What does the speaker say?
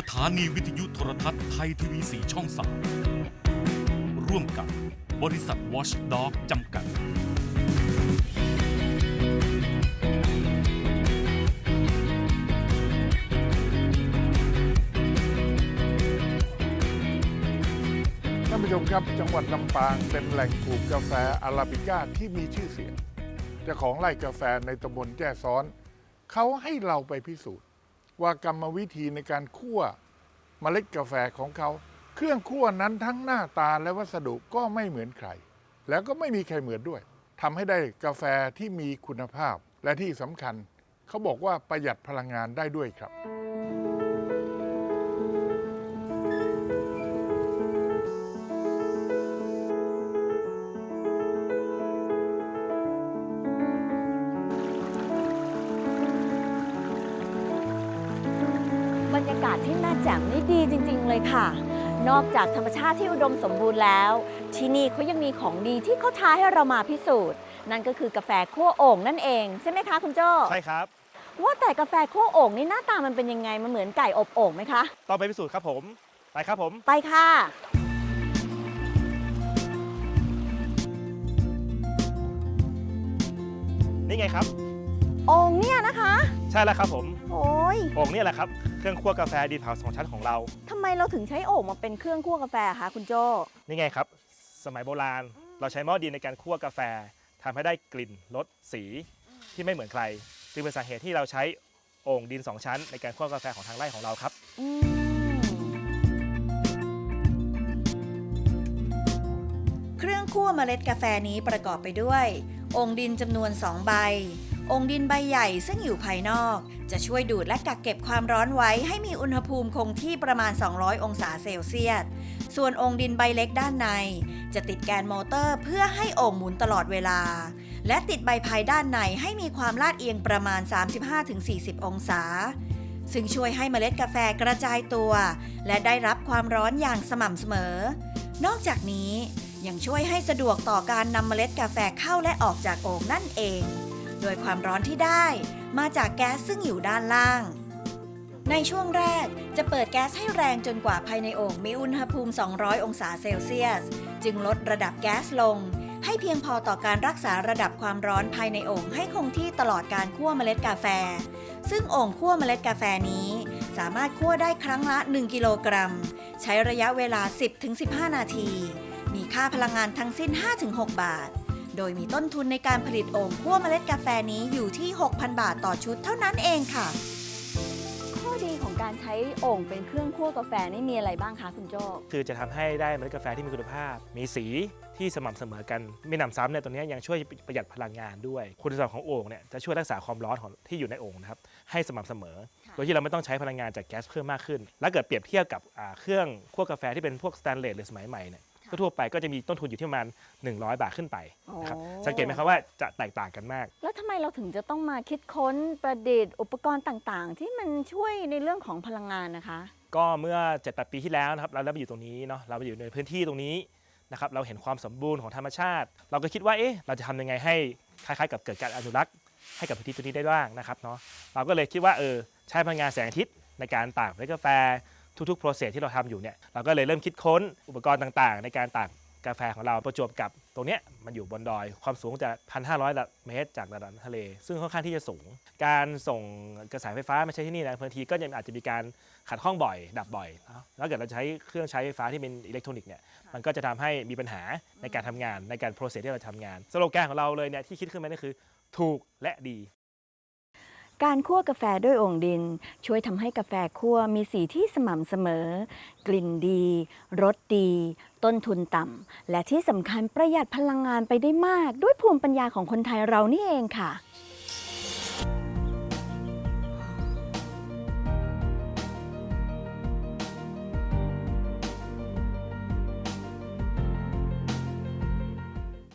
สถานีวิทยุโทรทัศน์ไทยทีวีสีช่องสามร่วมกับบริษัท Watchdog จำกัด ท่านผู้ชมครับจังหวัดลำปางเป็นแหล่งปลูกกาแฟอาราบิก้าที่มีชื่อเสียงเจ้าของไร่กาแฟในตำบลแจ้ซ้อน เขาให้เราไปพิสูจน์ ว่ากรรมวิธีในการคั่วเมล็ดกาแฟของเขา เครื่องคั่วนั้นทั้งหน้าตาและวัสดุก็ไม่เหมือนใคร แล้วก็ไม่มีใครเหมือนด้วยทำให้ได้กาแฟที่มีคุณภาพและที่สำคัญ เขาบอกว่าประหยัดพลังงานได้ด้วยครับ บรรยากาศที่แม่แจ่มนี่ดีจริง ๆ เลยค่ะ นอกจากธรรมชาติที่อุดมสมบูรณ์แล้ว ที่นี่เขายังมีของดีที่เขาท้าให้เรามาพิสูจน์ นั่นก็คือกาแฟคั่วโอ่งนั่นเองใช่ไหมคะคุณโจ้ใช่ครับ ว่าแต่กาแฟคั่วโอ่งนี่หน้าตามันเป็นยังไงมันเหมือนไก่อบโอ่งไหมคะ ต้องไปพิสูจน์ครับผม ไปครับผม ไปค่ะ นี่ไงครับ โอ่งเนี่ยนะคะ ใช่แล้วครับผมโอ้ยโอ่งนี่แหละครับเครื่องคั่วกาแฟดินเผาสองชั้นของเรา ทำไมเราถึงใช้โอ่งมาเป็นเครื่องคั่วกาแฟคะคุณโจ้นี่ไงครับ สมัยโบราณ เราใช้หม้อดินในการคั่วกาแฟทำให้ได้กลิ่นรสสีที่ไม่เหมือนใครจึงเป็นสาเหตุที่เราใช้โอ่งดินสองชั้น ในการคั่วกาแฟของทางไร่ของเราครับ อืมเครื่องคั่วเมล็ดกาแฟนี้ประกอบไปด้วย องค์ดินจำนวน 2 ใบ องค์ดินใบใหญ่ซึ่งอยู่ภายนอก จะช่วยดูดและกักเก็บความร้อนไว้ให้มีอุณหภูมิคงที่ประมาณ 200 องศาเซลเซียส ส่วนองค์ดินใบเล็กด้านใน จะติดแกนมอเตอร์เพื่อให้โอ่งหมุนตลอดเวลา และติดใบพายด้านในให้มีความลาดเอียงประมาณ 35-40 องศา ซึ่งช่วยให้เมล็ดกาแฟกระจายตัว และได้รับความร้อนอย่างสม่ำเสมอ นอกจากนี้ยังช่วยให้สะดวกต่อการนำเมล็ดกาแฟเข้าและออกจากโอ่งนั่นเอง โดยความร้อนที่ได้มาจากแก๊สซึ่งอยู่ด้านล่าง ในช่วงแรกจะเปิดแก๊สให้แรงจนกว่าภายในโอ่งมีอุณหภูมิ 200 องศาเซลเซียส จึงลดระดับแก๊สลง ให้เพียงพอต่อการรักษาระดับความร้อนภายในโอ่งให้คงที่ตลอดการคั่วเมล็ดกาแฟ ซึ่งโอ่งคั่วเมล็ดกาแฟนี้สามารถคั่วได้ครั้งละ 1 กิโลกรัม ใช้ระยะเวลา 10-15 นาที มีค่าพลังงานทั้งสิ้น 5-6 บาท โดยมีต้นทุนในการผลิตโอ่งคั่วเมล็ดกาแฟนี้อยู่ที่ 6,000 บาทต่อชุดเท่านั้นเองค่ะ ข้อดีของการใช้โอ่งเป็นเครื่องคั่วกาแฟนี่มีอะไรบ้างคะคุณโจ้คือจะทำให้ได้เมล็ดกาแฟที่มีคุณภาพ มีสีที่สม่ำเสมอกันมีหนำซ้ำเนี่ยตัวเนี้ยยังช่วยประหยัดพลังงานด้วย คุณสมบัติของโอ่งเนี่ยจะช่วยรักษาความร้อนของที่อยู่ในโอ่งนะครับให้สม่ำเสมอค่ะโดยที่เราไม่ต้องใช้พลังงานจากแก๊สเพิ่มมากขึ้น และเกิดเปรียบเทียบกับอ่าเครื่องคั่วกาแฟที่เป็นพวกสแตนเลสหรือสมัยใหม่เนี่ย ทั่วๆไปก็จะมีต้นทุนอยู่ที่ประมาณ 100 บาทขึ้นไปนะครับโอ้สังเกตไหมครับว่าจะแตกต่างกันมาก แล้วทำไมเราถึงจะต้องมาคิดค้นประดิษฐ์อุปกรณ์ต่างๆ ที่มันช่วยในเรื่องของพลังงานนะคะ ก็เมื่อ7 8ปีที่แล้วนะครับเราได้มาอยู่ตรงนี้เนาะเรามาอยู่ในพื้นที่ตรงนี้นะครับเราเห็นความสมบูรณ์ของธรรมชาติ เราก็คิดว่าเอ๊ะเราจะทำยังไงให้คล้ายๆ กับเกิดการอนุรักษ์ให้กับพื้นที่ตรงนี้ได้บ้างนะครับเนาะเราก็เลยคิดว่าเออใช้พลังงานแสงอาทิตย์ในการตากเมล็ดกาแฟ ทุกๆ process ที่เราทำอยู่เนี่ยเราก็เลยเริ่มคิดค้นอุปกรณ์ต่างๆ ในการตากกาแฟของเราประจวบกับตรงเนี้ยมันอยู่บนดอย ความสูงจะ 1,500 เมตร จากระดับน้ำทะเล ซึ่งค่อนข้างที่จะสูง การส่งกระแสไฟฟ้ามาใช้ที่นี่นะบางทีก็ยังอาจจะมีการขัดข้องบ่อย ดับบ่อยเนาะแล้วเกิดเราใช้เครื่องใช้ไฟฟ้าที่เป็นอิเล็กทรอนิกส์เนี่ยมันก็จะทำให้มีปัญหาในการทำงานในการโปรเซสที่เราทำงานสโลแกนของเราเลยเนี่ยที่คิดขึ้นมานี่คือ ถูกและดี การคั่วกาแฟด้วยโอ่งดิน ช่วยทำให้กาแฟคั่วมีสีที่สม่ำเสมอ กลิ่นดี รสดี ต้นทุนต่ำ และที่สำคัญประหยัดพลังงานไปได้มาก ด้วยภูมิปัญญาของคนไทยเรานี่เองค่ะ